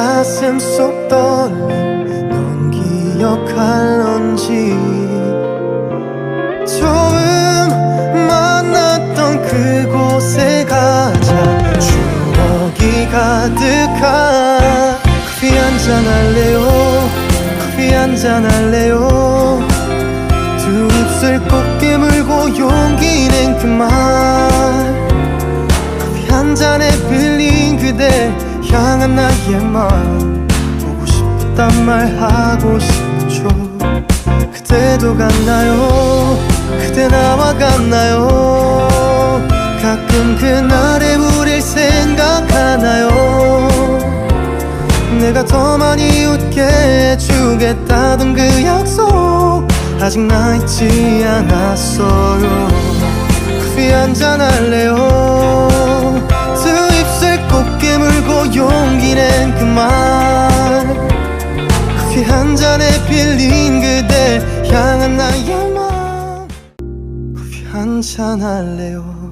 가슴 속 떨림 넌 기억할런지. 처음 만났던 그곳에 가자. 추억이 가득한 커피 한잔 할래요? 커피 한잔 할래요? 두 입술 꼭 깨물고 용기 낸 그 말. 커피 한 잔에 빌린 그대 향한 나의 마음 보고 싶단 말 하고 싶죠. 그대도 같나요? 그대 나와 같나요? 가끔 그날의 우릴 생각하나요? 내가 더 많이 웃게 해주겠다던 그 약속 아직 나 잊지 않았어요. 커피 한잔 할래요 깨물고 용기 낸그말 커피 한 잔에 빌린 그대 향한 나의 마음 커피 한 잔 할래요